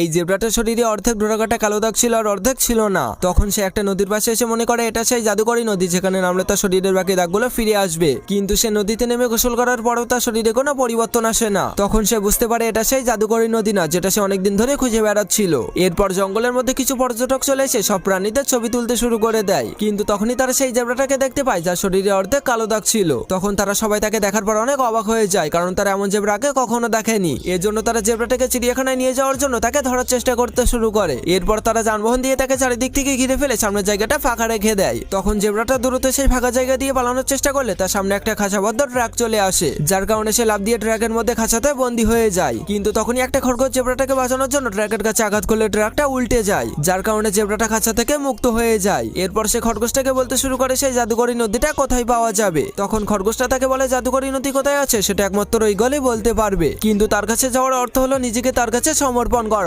এই জেব্রাটার শরীরে অর্ধেক ডোরাকাটা কালো দাগ ছিল আর অর্ধেক ছিল না। তখন সে একটা নদীর পাশে এসে মনে করে, এটা সেই জাদুকরী নদী যেখানে নামলে তার শরীরের বাকি দাগগুলো ফিরে আসবে। কিন্তু সে নদীতে নেমে গোসল করার পরেও তার শরীরে কোনো পরিবর্তন আসে না। তখন সে বুঝতে পারে, এটা সেই জাদুকরী নদী না, যেটা সে অনেকদিন ধরে খুঁজে বেড়াচ্ছিল। এরপর জঙ্গলের মধ্যে কিছু পর্যটক চলে এসে সব প্রাণীদের ছবি তুলতে শুরু করে দেয়। কিন্তু তখনই তারা সেই জেব্রাটাকে দেখতে পায়, যার শরীরে অর্ধেক কালো দাগ ছিল। তখন তারা সবাই তাকে দেখার পর অনেক অবাক হয়ে যায়, কারণ তারা এমন জেব্রা আগে কখনো দেখেনি। এর জন্য তারা জেব্রাটাকে চিড়িয়াখানায় নিয়ে যাওয়ার জন্য তাকে ধরার চেষ্টা করতে শুরু করে। এরপর তারা যানবাহন দিয়ে তাকে চারিদিক থেকে ঘিরে ফেলে সামনের জায়গাটা ফাঁকা রেখে দেয়। তখন জেব্রাটা দ্রুত সেই ফাঁকা জায়গা দিয়ে পালানোর চেষ্টা করলে তার সামনে একটা খাঁচাবদ্ধ ট্রাক চলে আসে। যার কারণে সে লাভ দিয়ে ট্রাকের মধ্যে খাঁচাতে বন্দী হয়ে যায়। কিন্তু তখনই একটা খরগোশ জেব্রাটাকে বাঁচানোর জন্য ট্রাকের কাছে আঘাত করলে ট্রাকটা উল্টে যায়, যার কারণে জেব্রাটা খাঁচা থেকে মুক্ত হয়ে যায়। এরপর সে খরগোশটাকে বলতে শুরু করে, সেই জাদুকরী নদীটা কোথায় পাওয়া যাবে? তখন খরগোশটা তাকে বলে, জাদুকরী নদী কোথায় আছে? সেটা একমাত্র ওই গলে বলতে পারবে। কিন্তু তার কাছে যাওয়ার অর্থ হলো নিজেকে তার কাছে সমর্পণ করা।